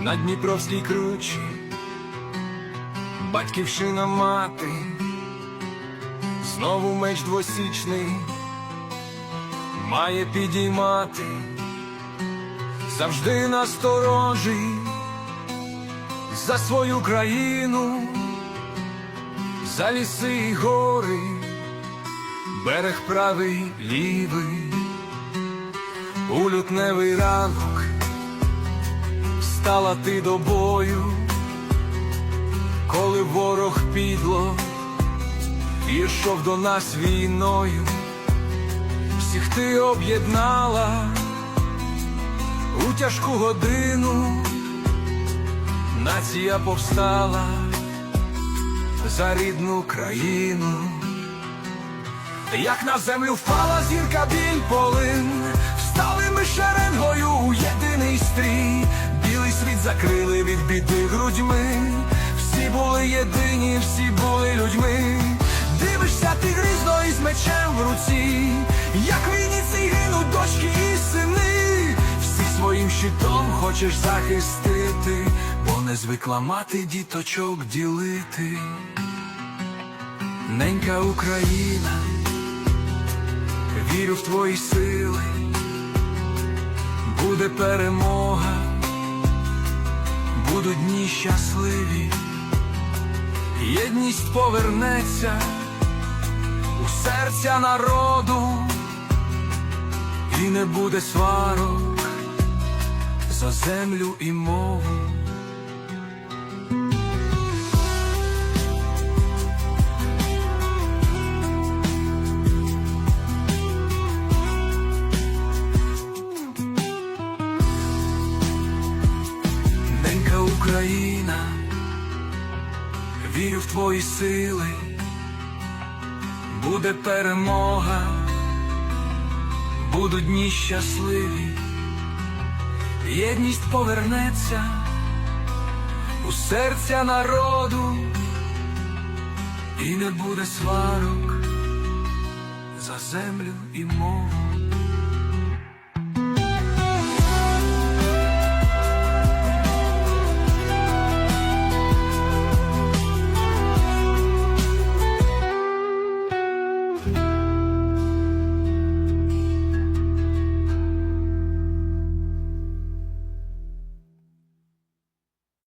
на Дніпровській кручі, батьківщина мати, знову меч двосічний має підіймати, завжди насторожі за свою країну, за ліси й гори, берег правий лівий, у лютневий ранок стала ти до бою, коли ворог підло йшов до нас війною, всіх ти об'єднала у тяжку годину, нація повстала за рідну країну. Як на землю впала зірка біль полин, встали ми шеренгою у єдиний стрій, білий світ закрили від біди грудьми, всі були єдині, всі були людьми. Дивишся ти грізно із мечем в руці, як війниці гинуть дочки і сини, всі своїм щитом хочеш захистити, бо не звикла мати діточок ділити. Ненька Україна вірю в твої сили, буде перемога, будуть дні щасливі, єдність повернеться у серця народу, і не буде сварок за землю і мову. Україна, вірю в твої сили, буде перемога, будуть дні щасливі, єдність повернеться. У серця народу, і не буде сварок за землю і мову.